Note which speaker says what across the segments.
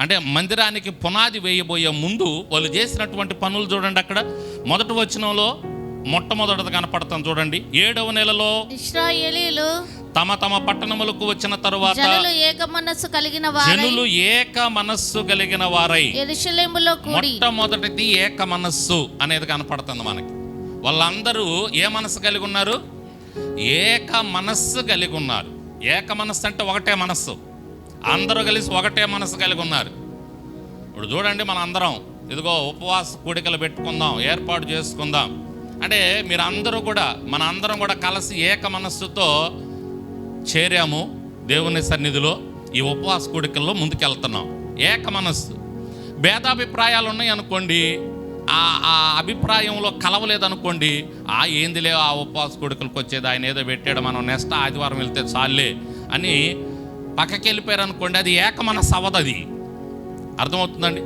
Speaker 1: అంటే మందిరానికి పునాది వేయబోయే ముందు వాళ్ళు చేసినటువంటి పనులు చూడండి అక్కడ. మొదటి వచనంలో మొట్టమొదటిది కనపడతాం చూడండి. ఏడవ నెలలో
Speaker 2: ఇస్రాయేలీలు
Speaker 1: తమ తమ పట్టణములకు వచ్చిన తరువాత
Speaker 2: జనులు ఏక మనస్సు కలిగిన వారై
Speaker 1: జనులు ఏక మనస్సు కలిగిన వారై
Speaker 2: కూడి
Speaker 1: మొట్టమొదటిది ఏక మనస్సు అనేది కనపడుతుంది మనకి. వాళ్ళందరూ ఏ మనస్సు కలిగి ఉన్నారు? ఏక మనస్సు కలిగి ఉన్నారు. ఏక మనస్సు అంటే ఒకటే మనస్సు. అందరూ కలిసి ఒకటే మనస్సు కలిగి ఉన్నారు. ఇప్పుడు చూడండి మన అందరం ఇదిగో ఉపవాస కూడికలు పెట్టుకుందాం ఏర్పాటు చేసుకుందాం. అంటే మీరు అందరూ కూడా మన అందరం కూడా కలిసి ఏక మనస్సుతో చేరాము దేవుని సన్నిధిలో ఈ ఉపవాస కూడికల్లో ముందుకెళ్తున్నాం. ఏక మనస్సు. భేదాభిప్రాయాలు ఉన్నాయి అనుకోండి ఆ ఆ అభిప్రాయంలో కలవలేదనుకోండి ఆ ఏందిలే ఆ ఉపవాస కూడికలకు వచ్చేది ఆయన ఏదో పెట్టాడు మనం నెక్స్ట్ ఆదివారం వెళ్తే చాలే అని పక్కకి వెళ్ళిపోయారు అనుకోండి అది ఏక మనస్సు అవ్వదు అది. అర్థమవుతుందండి?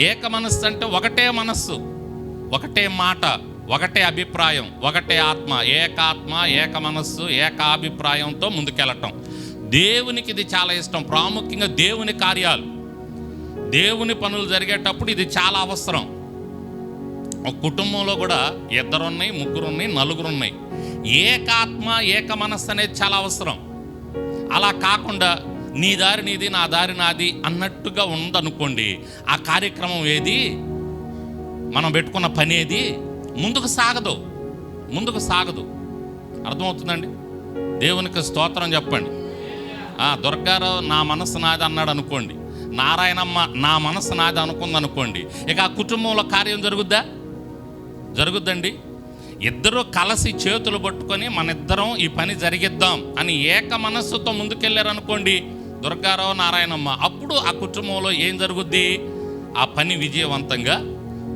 Speaker 1: ఏక మనస్సు అంటే ఒకటే మనస్సు ఒకటే మాట ఒకటే అభిప్రాయం ఒకటే ఆత్మ. ఏకాత్మ ఏక మనస్సు ఏకాభిప్రాయంతో ముందుకెళ్ళటం. దేవునికి ఇది చాలా ఇష్టం ప్రాముఖ్యంగా దేవుని కార్యాలు. దేవుని పనులు జరిగేటప్పుడు ఇది చాలా అవసరం. ఒక కుటుంబంలో కూడా ఇద్దరు ఉన్నాయి నలుగురున్నాయి. ఏకాత్మ ఏక మనస్సు అనేది చాలా అవసరం. అలా కాకుండా నీ దారి నీది నా దారి నాది అన్నట్టుగా ఉందనుకోండి ఆ కార్యక్రమం ఏది? మనం పెట్టుకున్న పని ఏది? ముందుకు సాగదు. ముందుకు సాగదు. అర్థమవుతుందండి? దేవునికి స్తోత్రం చెప్పండి. దుర్గారావు నా మనసు నాది అన్నాడు అనుకోండి నారాయణమ్మ నా మనసు నాది అనుకుంది అనుకోండి ఇక ఆ కుటుంబంలో కార్యం జరుగుద్దా? జరుగుద్దండి. ఇద్దరు కలిసి చేతులు పట్టుకొని మన ఇద్దరం ఈ పని జరిగిద్దాం అని ఏక మనస్సుతో ముందుకెళ్ళారనుకోండి దుర్గారావు నారాయణమ్మ అప్పుడు ఆ కుటుంబంలో ఏం జరుగుద్ది? ఆ పని విజయవంతంగా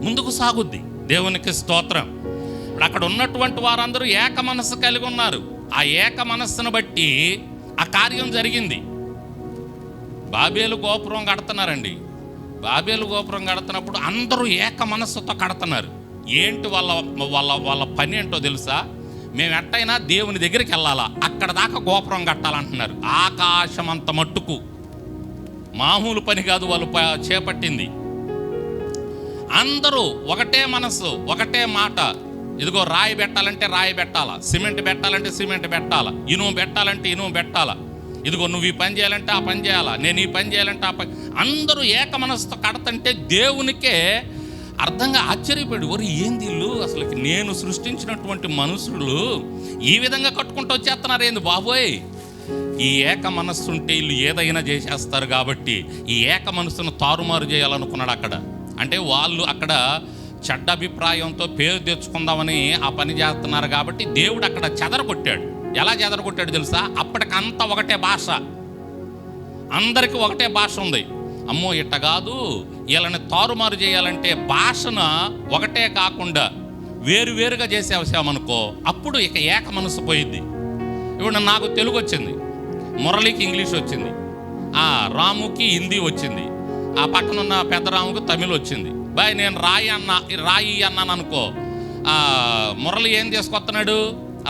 Speaker 1: ముందుకు సాగుద్ది. దేవునికి స్తోత్రం. ఇప్పుడు అక్కడ ఉన్నటువంటి వారందరూ ఏక మనస్సు కలిగి ఉన్నారు. ఆ ఏక మనస్సును బట్టి ఆ కార్యం జరిగింది. బాబేలు గోపురం కడుతున్నారండి. బాబేలు గోపురం కడుతున్నప్పుడు అందరూ ఏక మనస్సుతో కడుతున్నారు. ఏంటి వాళ్ళ వాళ్ళ వాళ్ళ పని ఏంటో తెలుసా? మేము ఎట్టయినా దేవుని దగ్గరికి వెళ్ళాలా? అక్కడ దాకా గోపురం కట్టాలంటున్నారు. ఆకాశం అంత మట్టుకు. మామూలు పని కాదు వాళ్ళు ప- చేపట్టింది. అందరూ ఒకటే మనస్సు ఒకటే మాట. ఇదిగో రాయి పెట్టాలంటే రాయి పెట్టాలా? సిమెంట్ పెట్టాలంటే సిమెంట్ పెట్టాలా? ఇనుము పెట్టాలంటే ఇనుము పెట్టాలా? ఇదిగో నువ్వు ఈ పని చేయాలంటే ఆ పని చేయాలా? నేను ఈ పని చేయాలంటే ఆ పని అందరూ ఏక మనసుతో కడతంటే దేవునికే అర్థంగా ఆశ్చర్యపడి ఒరి ఏంది ఇల్లు? అసలు నేను సృష్టించినటువంటి మనుషులు ఈ విధంగా కట్టుకుంటూ వచ్చేస్తున్నారు ఏంది బాబోయ్? ఈ ఏక మనస్సు ఉంటే వీళ్ళు ఏదైనా చేసేస్తారు కాబట్టి ఈ ఏక మనస్సును తారుమారు చేయాలనుకున్నాడు అక్కడ. అంటే వాళ్ళు అక్కడ చెడ్డ అభిప్రాయంతో పేరు తెచ్చుకుందామని ఆ పని చేస్తున్నారు కాబట్టి దేవుడు అక్కడ చెదరగొట్టాడు. ఎలా చెదరగొట్టాడు తెలుసా? అప్పటికంతా ఒకటే భాష. అందరికీ ఒకటే భాష ఉంది. అమ్మో ఇట్ట కాదు. వీళ్ళని తారుమారు చేయాలంటే భాషన ఒకటే కాకుండా వేరువేరుగా చేసేసామనుకో అప్పుడు ఇక ఏక మనసు పోయింది. ఇప్పుడు నాకు తెలుగు వచ్చింది మురళికి ఇంగ్లీష్ వచ్చింది ఆ రాముకి హిందీ వచ్చింది ఆ పక్కన ఉన్న పెద్దరాముకు తమిళ్ వచ్చింది. బాయ్ నేను రాయి అన్న రాయి అన్నాను అనుకో ఆ, మురళి ఏం తీసుకొస్తున్నాడు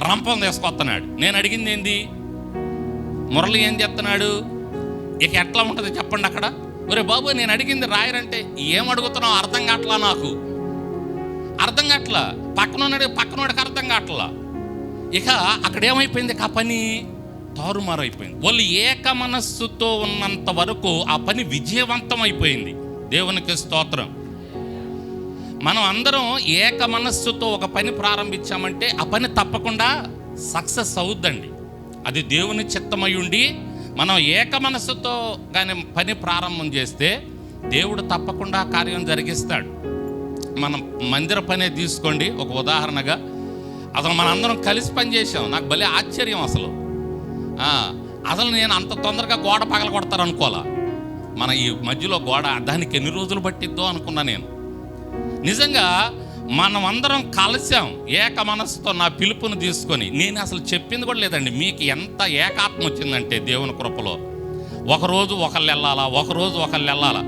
Speaker 1: రంపం తీసుకొస్తున్నాడు నేను అడిగింది ఏంది? మురళి ఏం చేస్తున్నాడు ఇక ఎట్లా ఉంటుంది చెప్పండి అక్కడ? ఒరే బాబు నేను అడిగింది రాయరంటే ఏం అడుగుతున్నావు? అర్థం కావట్లా నాకు? అర్థం కావట్లా? పక్కన పక్కనోడికి అర్థం కావట్లా? ఇక అక్కడ ఏమైపోయింది? ఆ పని తారుమారైపోయింది. వాళ్ళు ఏక మనస్సుతో ఉన్నంత వరకు ఆ పని విజయవంతం అయిపోయింది. దేవునికి స్తోత్రం. మనం అందరం ఏక మనస్సుతో ఒక పని ప్రారంభించామంటే ఆ పని తప్పకుండా సక్సెస్ అవుద్దండి. అది దేవుని చిత్తమై ఉండి మనం ఏక మనస్సుతో కానీ పని ప్రారంభం చేస్తే దేవుడు తప్పకుండా కార్యం జరిగిస్తాడు. మనం మందిర పనే తీసుకోండి. ఒక ఉదాహరణగా అసలు మన అందరం కలిసి పని చేసాం నాకు భలే ఆశ్చర్యం అసలు. అసలు నేను అంత తొందరగా గోడ పగల కొడతారు అనుకోవాలా మన ఈ మధ్యలో గోడ దానికి ఎన్ని రోజులు పట్టిద్దో అనుకున్నా నేను. నిజంగా మనం అందరం కలిసాం ఏక మనసుతో నా పిలుపును తీసుకొని. నేను అసలు చెప్పింది కూడా లేదండి. మీకు ఎంత ఏకాత్మ వచ్చిందంటే దేవుని కృపలో. ఒకరోజు ఒకళ్ళు వెళ్ళాలా ఒకరోజు ఒకళ్ళు వెళ్ళాలా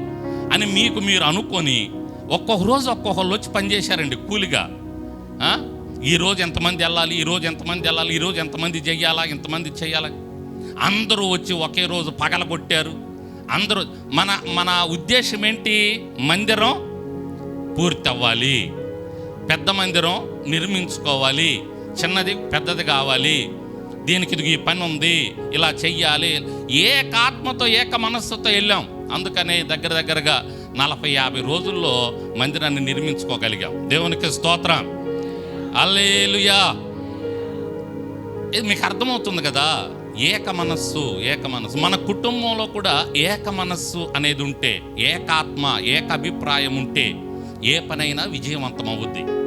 Speaker 1: అని మీకు మీరు అనుకొని ఒక్కొక్క రోజు ఒక్కొక్కళ్ళు వచ్చి పనిచేశారండి కూలిగా. ఈరోజు ఎంతమంది వెళ్ళాలి ఈరోజు ఎంతమంది వెళ్ళాలి ఈరోజు ఎంతమంది చెయ్యాలా ఎంతమంది చేయాలా అందరూ వచ్చి ఒకే రోజు పగలగొట్టారు. అందరూ మన మన ఉద్దేశం ఏంటి? మందిరం పూర్తి అవ్వాలి పెద్ద మందిరం నిర్మించుకోవాలి. చిన్నది పెద్దది కావాలి. దీనికి ఇది ఈ పని ఉంది. ఇలా చెయ్యాలి. ఏక ఆత్మతో ఏక మనస్సుతో వెళ్ళాం. అందుకనే దగ్గర దగ్గరగా నలభై యాభై రోజుల్లో మందిరాన్ని నిర్మించుకోగలిగాం. దేవునికి స్తోత్రం. అల్లేలుయా ఇది మీకు అర్థమవుతుంది కదా? ఏక మనస్సు ఏక మనస్సు. మన కుటుంబంలో కూడా ఏక మనస్సు అనేది ఉంటే ఏకాత్మ ఏక అభిప్రాయం ఉంటే ఏ పనైనా విజయవంతం అవుద్ది.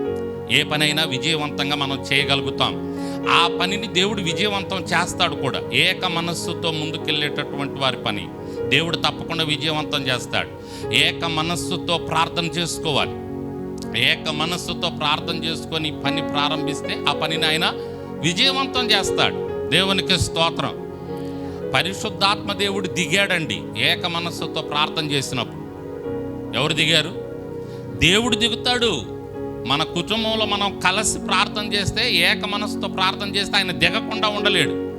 Speaker 1: ఏ పనైనా విజయవంతంగా మనం చేయగలుగుతాం. ఆ పనిని దేవుడు విజయవంతం చేస్తాడు కూడా. ఏక మనస్సుతో ముందుకెళ్ళేటటువంటి వారి పని. దేవుడు తప్పకుండా విజయవంతం చేస్తాడు. ఏక మనస్సుతో ప్రార్థన చేసుకోవాలి. ఏక మనస్సుతో ప్రార్థన చేసుకొని పని ప్రారంభిస్తే ఆ పనిని ఆయన విజయవంతం చేస్తాడు. దేవునికి స్తోత్రం. పరిశుద్ధాత్మ దేవుడు దిగాడండి ఏక మనస్సుతో ప్రార్థన చేసినప్పుడు. ఎవరు దిగారు? దేవుడు దిగుతాడు. మన కుటుంబంలో మనం కలిసి ప్రార్థన చేస్తే ఏక మనస్సుతో ప్రార్థన చేస్తే ఆయన దిగకుండా ఉండలేడు.